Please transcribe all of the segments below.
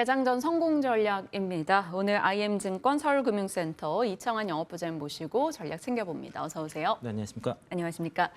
개장 전 성공 전략입니다. 오늘 IM증권 서울금융센터 이창환 영업부장 모시고 전략 챙겨봅니다. 어서 오세요. 네, 안녕하십니까. 안녕하십니까.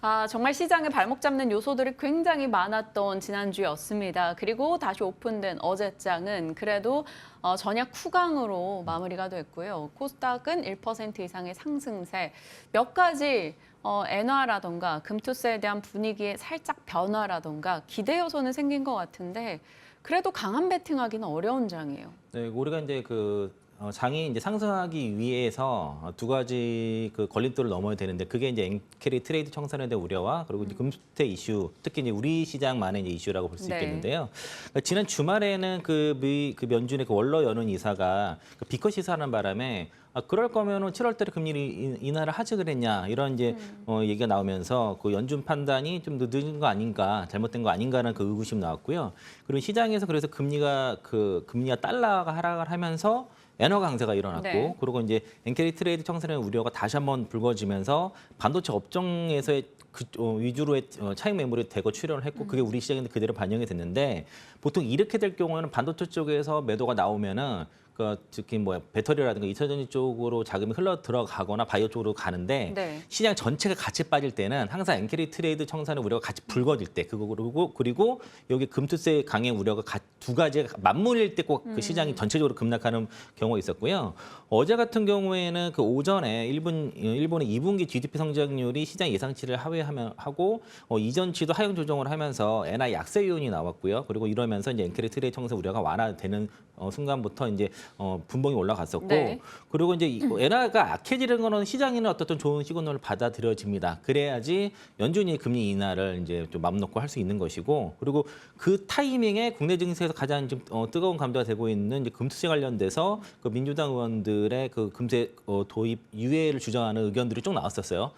아, 정말 시장에 발목 잡는 요소들이 굉장히 많았던 지난주였습니다. 그리고 다시 오픈된 어제장은 그래도 어, 전약 후강으로 마무리가 됐고요. 코스닥은 1% 이상의 상승세, 몇 가지 어, 엔화라던가 금투세에 대한 분위기의 살짝 변화라던가 기대 요소는 생긴 것 같은데 그래도 강한 베팅하기는 어려운 장이에요. 네, 우리가 이제 그 어, 장이 이제 상승하기 위해서 어, 두 가지 그 걸림돌을 넘어야 되는데 그게 이제 엔캐리 트레이드 청산에 대한 우려와 그리고 이제 금수태 이슈, 특히 이제 우리 시장만의 이제 이슈라고 볼 수 네. 있겠는데요. 그러니까 지난 주말에는 그, 미, 그 면준의 그 원로 연은 이사가 그 비컷 시사하는 바람에 아, 그럴 거면은 7월 달에 금리를 인- 인하를 하지 그랬냐 이런 이제 어, 얘기가 나오면서 그 연준 판단이 좀 늦은 거 아닌가 잘못된 거 아닌가라는 그 의구심 나왔고요. 그리고 시장에서 그래서 금리가 그 금리와 달러가 하락을 하면서 엔화 강세가 일어났고 네. 그리고 이제 엔캐리 트레이드 청산의 우려가 다시 한번 불거지면서 반도체 업종에서의 그 어, 위주로의 어, 차익 매물이 대거 출현을 했고 그게 우리 시장에 그대로 반영이 됐는데 보통 이렇게 될 경우에는 반도체 쪽에서 매도가 나오면은 그 특히 뭐 배터리라든가 이차전지 쪽으로 자금이 흘러 들어가거나 바이오 쪽으로 가는데 네. 시장 전체가 같이 빠질 때는 항상 엔캐리 트레이드 청산의 우려가 같이 불거질 때 그거 그리고 그리고 여기 금투세 강의 우려가 가- 두 가지가 맞물릴 때 꼭그 시장이 전체적으로 급락하는 경우가 있었고요. 어제 같은 경우에는 그 오전에 일본 일본의 2분기 GDP 성장률이 시장 예상치를 하회하면 하고 어, 이전치도 하향 조정을 하면서 엔화 약세 요인이 나왔고요. 그리고 이러면서 이제 엔캐리 트레이드 청산 우려가 완화되는 어, 순간부터 이제 어, 분봉이 올라갔었고 네. 그리고 이제 이- 엔화가 약해지는 거는 시장에는 어떻든 좋은 시그널을 받아들여집니다. 그래야지 연준이 금리 인하를 이제 좀 맘 놓고 할 수 있는 것이고 그리고 그 타이밍에 국내 증시에서 가장 좀 어, 뜨거운 감도가 되고 있는 금투세 관련돼서 그 민주당 의원들의 그 금세 어, 도입 유예를 주장하는 의견들이 쭉 나왔었어요.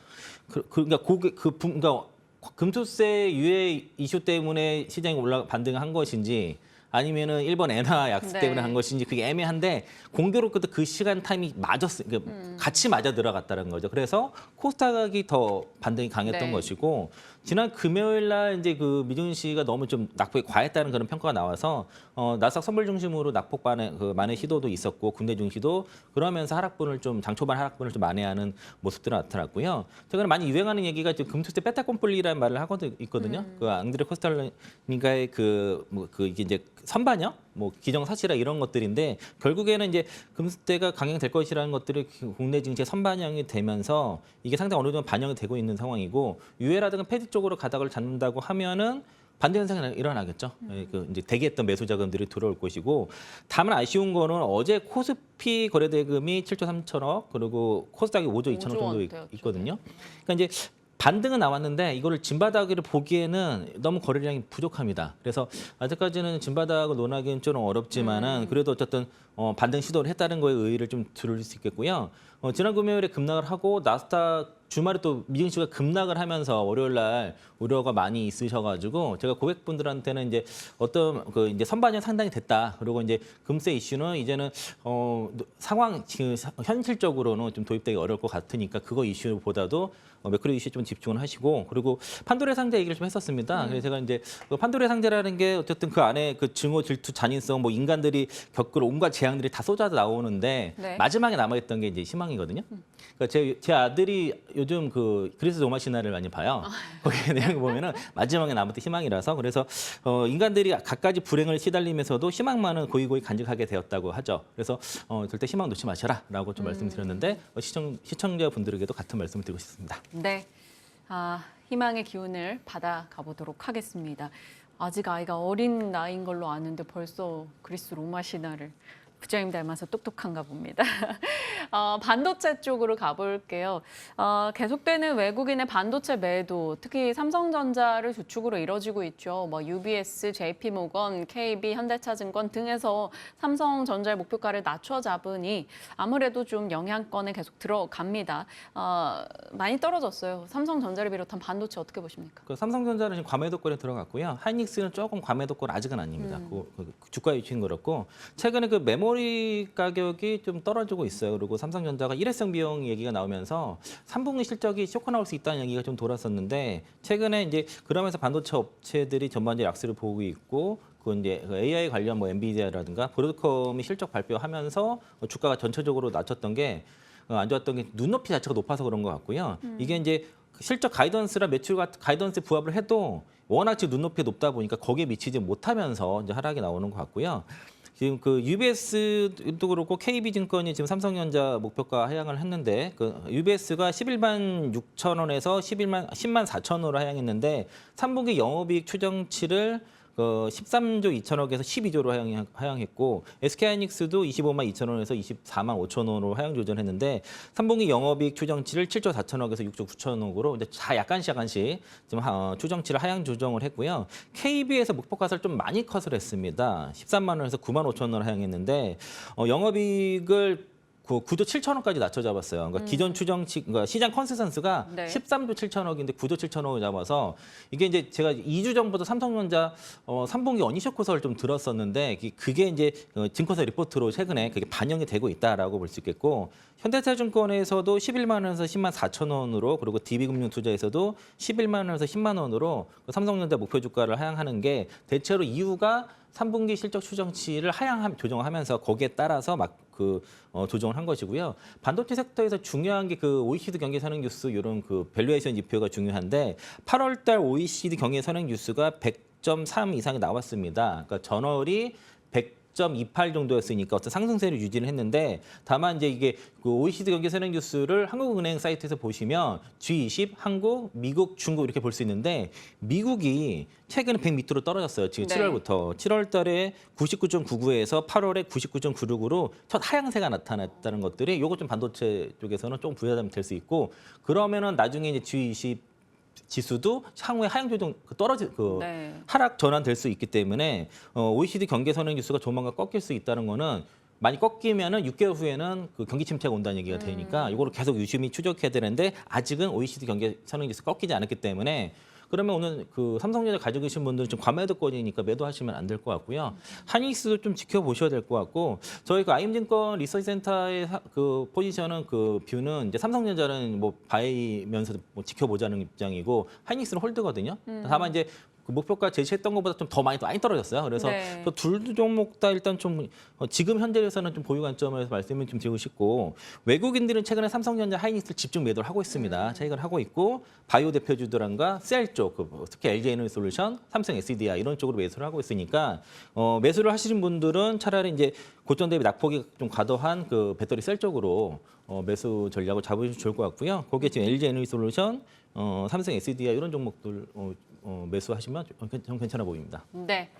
그, 그, 그러니까 고게 그 분- 그러니까 금투세 유예 이슈 때문에 시장이 올라 반등한 것인지 아니면은 일본 엔화 약세 네. 때문에 한 것인지 그게 애매한데 공교롭게도 그 시간 타임이 맞았어, 그러니까 같이 맞아 들어갔다는 거죠. 그래서 코스닥이 더 반등이 강했던 네. 것이고 지난 금요일 날 이제 그 미증시가 너무 좀 낙폭이 과했다는 그런 평가가 나와서 어 나스닥 선물 중심으로 낙폭 반의 그 만의 시도도 있었고 국내 증시도 그러면서 하락분을 좀 장초반 하락분을 좀 만회하는 모습들이 나타났고요. 최근에 많이 유행하는 얘기가 지금 금투세 빼타꼼플리라는 말을 하거든 있거든요. 그 앙드레 코스탈니가의 그 뭐 그 이게 이제 선반영, 뭐 기정사실화 이런 것들인데 결국에는 이제 금수대가 강행될 것이라는 것들이 그 국내 증시에 선반영이 되면서 이게 상당히 어느 정도 반영이 되고 있는 상황이고 유해라든가 패드 쪽으로 가닥을 잡는다고 하면은 반대 현상이 일어나겠죠. 예, 그 이제 대기했던 매수 자금들이 들어올 것이고 다만 아쉬운 거는 어제 코스피 거래 대금이 7조 3천억 그리고 코스닥이 5조 2천억 정도 있-. 있거든요. 그러니까 이제 반등은 나왔는데 이거를 진바닥을 보기에는 너무 거래량이 부족합니다. 그래서 아직까지는 진바닥을 논하기는 좀 어렵지만은 그래도 어쨌든 어, 반등 시도를 했다는 거에 의의를 좀 들을 수 있겠고요. 어, 지난 금요일에 급락을 하고 나스닥 주말에 또 미증시가 급락을 하면서 월요일 날 우려가 많이 있으셔가지고 제가 고객분들한테는 이제 어떤 그 이제 선반영 상당히 됐다. 그리고 이제 금세 이슈는 이제는 어 상황 지금 사- 현실적으로는 좀 도입되기 어려울 것 같으니까 그거 이슈보다도 어, 매크로 이슈에 좀 집중을 하시고 그리고 판도의 상자 얘기를 좀 했었습니다. 그래서 제가 이제 그 판도의 상자라는 게 어쨌든 그 안에 그 증오, 질투, 잔인성 뭐 인간들이 겪을 온갖 재앙들이 다 쏟아 나오는데 네. 마지막에 남아있던 게 이제 희망이거든요. 그러니까 제, 제 아들이 요즘 그 그리스 로마 신화를 많이 봐요. 거기에 내용 보면은 마지막에 남았던 희망이라서 그래서 어, 인간들이 갖가지 불행을 시달리면서도 희망만은 고이고이 간직하게 되었다고 하죠. 그래서 어, 절대 희망 놓지 마셔라라고 좀 말씀드렸는데 어, 시청 시청자분들에게도 같은 말씀을 드리고 싶습니다. 네. 아, 희망의 기운을 받아 가 보도록 하겠습니다. 아직 아이가 어린 나이인 걸로 아는데 벌써 그리스 로마 신화를 부장님 닮아서 똑똑한가 봅니다. 어, 반도체 쪽으로 가볼게요. 어, 계속되는 외국인의 반도체 매도, 특히 삼성전자를 주축으로 이뤄지고 있죠. 뭐 UBS, JP모건, KB, 현대차증권 등에서 삼성전자의 목표가를 낮춰 잡으니 아무래도 좀 영향권에 계속 들어갑니다. 어, 많이 떨어졌어요. 삼성전자를 비롯한 반도체 어떻게 보십니까? 그 삼성전자는 지금 과매도권에 들어갔고요. 하이닉스는 조금 과매도권 아직은 아닙니다. 그, 그 주가 위치는 그렇고 최근에 그 메모리 가격이 좀 떨어지고 있어요. 그리고 삼성전자가 일회성 비용 얘기가 나오면서 3분기 실적이 쇼크 나올 수 있다는 얘기가 좀 돌았었는데 최근에 이제 그러면서 반도체 업체들이 전반적으로 약세를 보고 있고 그 이제 그 AI 관련 뭐 엔비디아라든가 브로드컴이 실적 발표하면서 주가가 전체적으로 낮췄던 게 어, 안 좋았던 게 눈높이 자체가 높아서 그런 것 같고요. 이게 이제 실적 가이던스랑 매출 가이던스 부합을 해도 워낙 지금 눈높이 높다 보니까 거기에 미치지 못하면서 이제 하락이 나오는 것 같고요. 지금 그 UBS도 그렇고 KB증권이 지금 삼성전자 목표가 하향을 했는데 그 UBS가 11만 6천 원에서 11만 10만 4천 원으로 하향했는데 3분기 영업이익 추정치를 그 13조 2천억에서 12조로 하향, 하향했고 SK하이닉스도 25만 2천 원에서 24만 5천 원으로 하향 조정했는데 3분기 영업이익 추정치를 7조 4천억에서 6조 9천억으로 이제 다 약간씩 약간씩 지금 하- 추정치를 하향 조정을 했고요. KB에서 목표가를 좀 많이 컷을 했습니다. 13만 원에서 9만 5천 원을 하향했는데 어, 영업이익을 그 9조 7천 원까지 낮춰 잡았어요. 그러니까 기존 추정치, 그러니까 시장 컨센서스가 네. 13조 7천억인데 9조 7천억을 잡아서 이게 이제 제가 2주 전부터 삼성전자 어, 3분기 어니쇼 코서를 좀 들었었는데 그- 그게 이제 어, 증권사 리포트로 최근에 그게 반영이 되고 있다라고 볼 수 있겠고 현대차증권에서도 11만 원에서 10만 4천 원으로 그리고 DB금융투자에서도 11만 원에서 10만 원으로 그 삼성전자 목표 주가를 하향하는 게 대체로 이유가 3분기 실적 추정치를 하향 조정하면서 거기에 따라서 막 그 어, 조정을 한 것이고요. 반도체 섹터에서 중요한 게 그 OECD 경기 선행 뉴스 이런 그 밸류에이션 지표가 중요한데 8월달 OECD 경기 선행 뉴스가 100.3 이상이 나왔습니다. 그러니까 전월이 100.28 정도였으니까 어떤 상승세를 유지를 했는데 다만 이제 이게 그 OECD 경기 선행 뉴스를 한국은행 사이트에서 보시면 G20, 한국, 미국, 중국 이렇게 볼 수 있는데 미국이 최근에 100 밑으로 떨어졌어요. 지금 네. 7월부터 7월 달에 99.99에서 8월에 99.96으로 첫 하향세가 나타났다는 것들이 요거 좀 반도체 쪽에서는 좀 부여담이 될 수 있고 그러면은 나중에 이제 G20 지수도 향후에 하향 조정 그 떨어지 그 네. 하락 전환될 수 있기 때문에 어, OECD 경계 선행 뉴스가 조만간 꺾일 수 있다는 거는 많이 꺾이면은 6개월 후에는 그 경기 침체가 온다는 얘기가 되니까 이거를 계속 유심히 추적해야 되는데 아직은 OECD 경계 선행 뉴스 꺾이지 않았기 때문에 그러면 오늘 그 삼성전자 가지고 계신 분들은 좀 과매도권이니까 매도하시면 안 될 것 같고요. 한익스도 좀 지켜보셔야 될 것 같고 저희 그 아임증권 리서치 센터의 사- 그 포지션은 그 뷰는 이제 삼성전자는 뭐 바이면서 뭐 지켜보자는 입장이고 한익스는 홀드거든요. 다만 이제 그 목표가 제시했던 것보다 좀 더 많이 많이 떨어졌어요. 그래서 네. 그둘 종목 다 일단 좀 어, 지금 현재에서는 좀 보유 관점에서 말씀을 좀 드리고 싶고 외국인들은 최근에 삼성전자 하이닉스를 집중 매도를 하고 있습니다. 차익을 하고 있고 바이오 대표주들과 셀 쪽, 그 특히 LG 에너지 솔루션, 삼성 SDI 이런 쪽으로 매수를 하고 있으니까 어, 매수를 하시는 분들은 차라리 이제 고점 대비 낙폭이 좀 과도한 그 배터리 셀 쪽으로 어, 매수 전략을 잡으시면 좋을 것 같고요. 거기에 지금 LG 에너지 솔루션, 어, 삼성 SDI 이런 종목들 어, 어, 매수하시면 좀 괜찮아 보입니다. 네.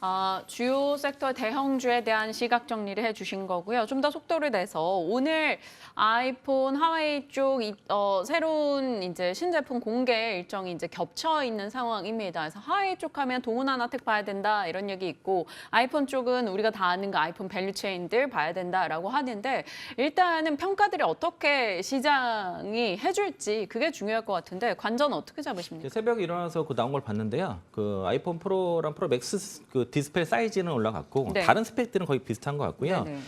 아, 주요 섹터 대형주에 대한 시각 정리를 해주신 거고요. 좀 더 속도를 내서 오늘 아이폰, 하웨이 쪽 이- 어, 새로운 이제 신제품 공개 일정이 이제 겹쳐 있는 상황입니다. 그래서 하웨이 쪽 하면 동훈하나텍 봐야 된다 이런 얘기 있고 아이폰 쪽은 우리가 다 아는 그 아이폰 밸류체인들 봐야 된다라고 하는데 일단은 평가들이 어떻게 시장이 해줄지 그게 중요할 것 같은데 관전 어떻게 잡으십니까? 새벽에 일어나서 그 나온 걸 봤는데요. 그 아이폰 프로랑 프로 맥스 그 디스플레이 사이즈는 올라갔고 네. 다른 스펙들은 거의 비슷한 것 같고요. 네네.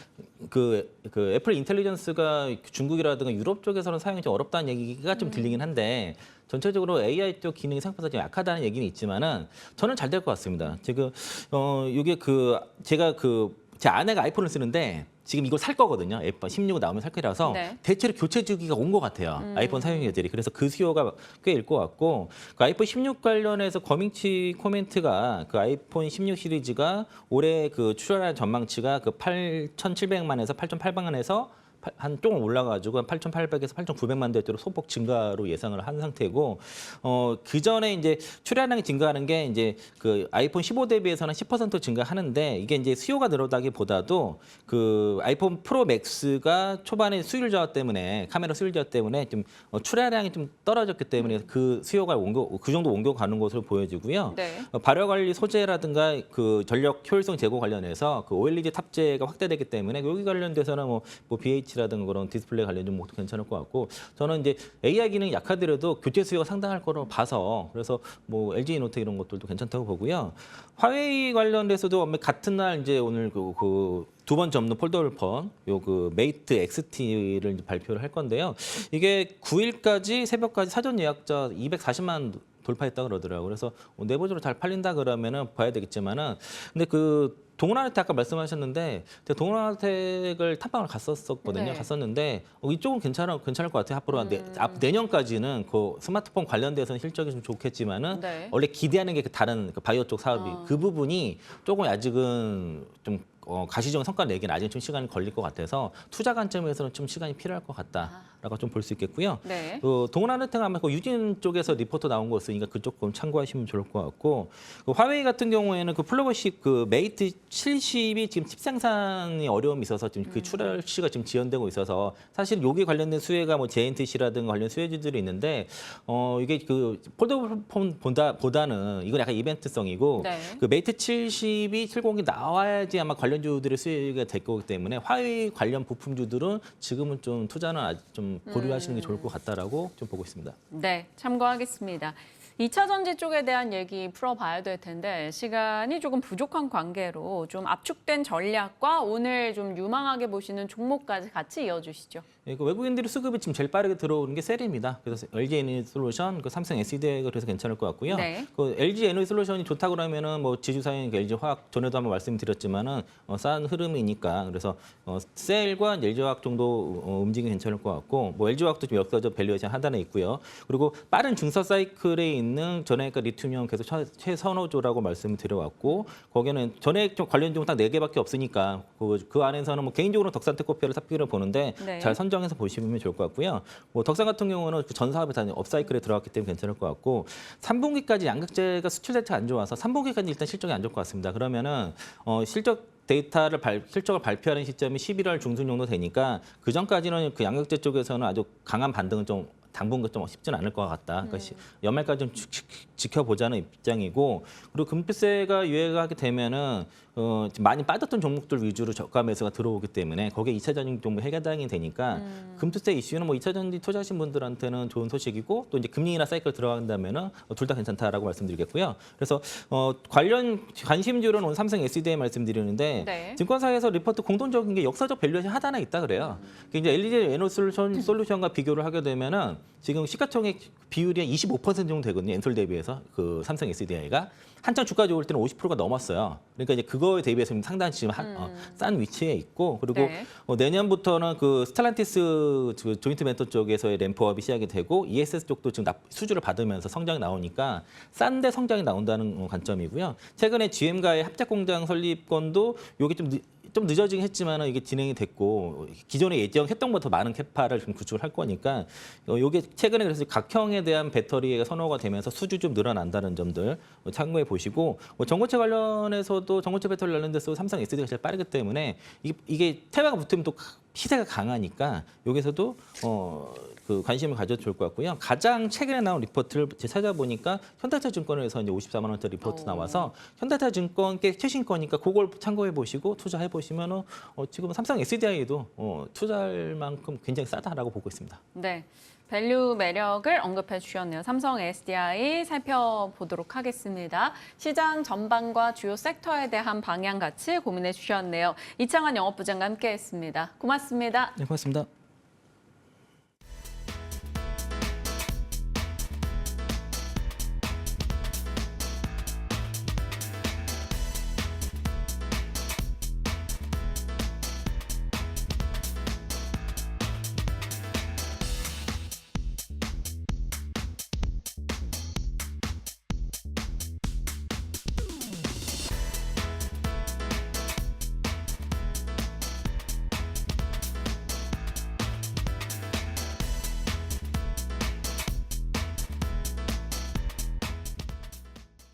그, 그 애플 인텔리전스가 중국이라든가 유럽 쪽에서는 사용이 좀 어렵다는 얘기가 좀 들리긴 한데 전체적으로 AI 쪽 기능이 생각보다 좀 약하다는 얘기는 있지만은 저는 잘 될 것 같습니다. 지금 어 이게 그 제가 그 제 아내가 아이폰을 쓰는데 지금 이걸 살 거거든요. 애플 16 나오면 살 거라서 네. 대체로 교체 주기가 온 것 같아요. 아이폰 사용자들이. 그래서 그 수요가 꽤 일 것 같고 그 아이폰 16 관련해서 커뮤니티 코멘트가 그 아이폰 16 시리즈가 올해 그 출하할 전망치가 그 8,700만에서 8,800만에서 한 조금 올라가지고 한 8,800에서 8,900만 대대로 소폭 증가로 예상을 한 상태고 어 그 전에 이제 출하량이 증가하는 게 이제 그 아이폰 15 대비해서는 10% 증가하는데 이게 이제 수요가 늘어나기보다도 그 아이폰 프로 맥스가 초반에 수율 저하 때문에 카메라 수율 저하 때문에 좀 어, 출하량이 좀 떨어졌기 때문에 그 수요가 옮겨 그 정도 옮겨가는 것으로 보여지고요. 네. 어, 발열 관리 소재라든가 그 전력 효율성 제고 관련해서 그 OLED 탑재가 확대되기 때문에 여기 관련돼서는 뭐, 뭐 BH 라든가 그런 디스플레이 관련 종목도 괜찮을 것 같고 저는 이제 AI 기능이 약하더라도 교체 수요가 상당할 거로 봐서 그래서 뭐 LG 노트 이런 것들도 괜찮다고 보고요. 화웨이 관련돼서도 같은 날 이제 오늘 그, 두 번째 없는 폴더블 폰, 요그 메이트 XT를 발표를 할 건데요. 이게 9일까지 새벽까지 사전 예약자 240만 돌파했다 그러더라고요. 그래서 어, 내부적으로 잘 팔린다 그러면은 봐야 되겠지만은 근데 그 동원한테 아까 말씀하셨는데 제가 동원한택을 탑방을 갔었었거든요. 네. 갔었는데 어, 이쪽은 괜찮아 괜찮을 것 같아요. 앞으로 내, 음. 앞 내년까지는 그 스마트폰 관련돼서는 실적이 좀 좋겠지만은 네. 원래 기대하는 게 그 다른 그 바이오 쪽 사업이 어. 그 부분이 조금 아직은 좀 어, 가시적인 성과 내기는 아직 좀 시간이 걸릴 것 같아서 투자 관점에서는 좀 시간이 필요할 것 같다라고 좀 볼 수 있겠고요. 네. 그 동원하르탱 아마 그 유진 쪽에서 리포터 나온 거 있으니까 그쪽 좀 참고하시면 좋을 것 같고 그 화웨이 같은 경우에는 그 플러버십 그 메이트 70이 지금 칩 생산이 어려움이 있어서 지금 음. 그 출시가 지금 지연되고 있어서 사실 여기 관련된 수혜가 뭐 JNTC라든가 관련 수혜주들이 있는데 어 이게 그 폴더폰 보다 보다는 이건 약간 이벤트성이고 네. 그 메이트 70이 70이 나와야지 아마 관련 주들의 수혜가 될 거기 때문에 화웨이 관련 부품주들은 지금은 좀 투자는 좀 보류하시는 게 좋을 것 같다라고 좀 보고 있습니다. 네, 참고하겠습니다. 2차 전지 쪽에 대한 얘기 풀어봐야 될 텐데 시간이 조금 부족한 관계로 좀 압축된 전략과 오늘 좀 유망하게 보시는 종목까지 같이 이어주시죠. 예, 그 외국인들이 수급이 지금 제일 빠르게 들어오는 게 셀입니다. 그래서 LG 에너지 솔루션, 그 삼성 SDI가 그래서 괜찮을 것 같고요. 네. 그 LG 에너지 솔루션이 좋다 그러면은 뭐 지주사인 그 LG 화학 전에도 한번 말씀드렸지만은 어, 싼 흐름이니까 그래서 어, 셀과 LG 화학 정도 어, 움직임이 괜찮을 것 같고 뭐 LG 화학도 좀 역사적 밸류에이션 하단에 있고요. 그리고 빠른 중서 사이클에 있는 전해가 리튬이온 계속 최- 최선호조라고 말씀을 드려왔고 거기는 전해 좀 관련 종목 딱네 개밖에 없으니까 그, 그 안에서는 뭐 개인적으로 덕산테코피아를 삽기를 보는데 네. 잘 선정해서 보시면 좋을 것 같고요. 뭐 덕산 같은 경우는 그전 사업에 다 업사이클에 들어갔기 때문에 괜찮을 것 같고 3분기까지 양극재가 수출 대체가 안 좋아서 3분기까지 일단 실적이 안 좋을 것 같습니다. 그러면은 어, 실적 데이터를 발, 실적을 발표하는 시점이 11월 중순 정도 되니까 그 전까지는 그 양극재 쪽에서는 아주 강한 반등은 좀 당분간 좀 쉽지는 않을 것 같다. 그러니까 시- 연말까지 좀 지- 지- 지켜보자는 입장이고 그리고 금피세가 유예하게 되면은 어, 지금 많이 빠졌던 종목들 위주로 저가 매수가 들어오기 때문에 거기에 2차 전지 종목 해당이 되니까 금투세 이슈는 뭐 2차 전지 투자하신 분들한테는 좋은 소식이고 또 이제 금리 인하 사이클 들어간다면은 둘 다 괜찮다라고 말씀드리겠고요. 그래서 어, 관련 관심주로는 오늘 삼성 SDI 말씀드리는데 네. 증권사에서 리포트 공통적인 게 역사적 밸류에이션 하단에 있다 그래요. 그 이제 LG 에너솔루션 솔루션과 비교를 하게 되면은 지금 시가총액 비율이 한 25% 정도 되거든요. 엔솔 대비해서 그 삼성 SDI가 한창 주가 좋을 때는 50%가 넘었어요. 그러니까 이제 그거에 대비해서 지금 상당히 지금 한, 어, 싼 위치에 있고 그리고 네. 어, 내년부터는 그 스텔란티스 그 조인트 벤처 쪽에서의 램프업이 시작이 되고 ESS 쪽도 지금 납- 수주를 받으면서 성장이 나오니까 싼데 성장이 나온다는 어, 관점이고요. 최근에 GM과의 합작 공장 설립건도 요게 좀 늦, 좀 늦어지긴 했지만 이게 진행이 됐고 기존에 예정했던 것보다 많은 캐파를 좀 구축을 할 거니까 어, 요게 최근에 그래서 각형에 대한 배터리가 선호가 되면서 수주 좀 늘어난다는 점들 어, 참고해 보시고 뭐 전고체 관련해서도 전고체 배터리 관련돼서 삼성 SD가 제일 빠르기 때문에 이게, 이게 테마가 붙으면 또 시세가 강하니까 여기서도 어, 그 관심을 가져도 좋을 것 같고요. 가장 최근에 나온 리포트를 찾아보니까 현대차 증권에서 이제 54만 원짜리 리포트 오. 나와서 현대차 증권 꽤 최신 거니까 그걸 참고해 보시고 투자해 보시면은 어, 지금 삼성 SDI도 어, 투자할 만큼 굉장히 싸다라고 보고 있습니다. 네. 밸류 매력을 언급해 주셨네요. 삼성 SDI 살펴보도록 하겠습니다. 시장 전반과 주요 섹터에 대한 방향 같이 고민해 주셨네요. 이창환 영업부장과 함께했습니다. 고맙습니다. 네, 고맙습니다.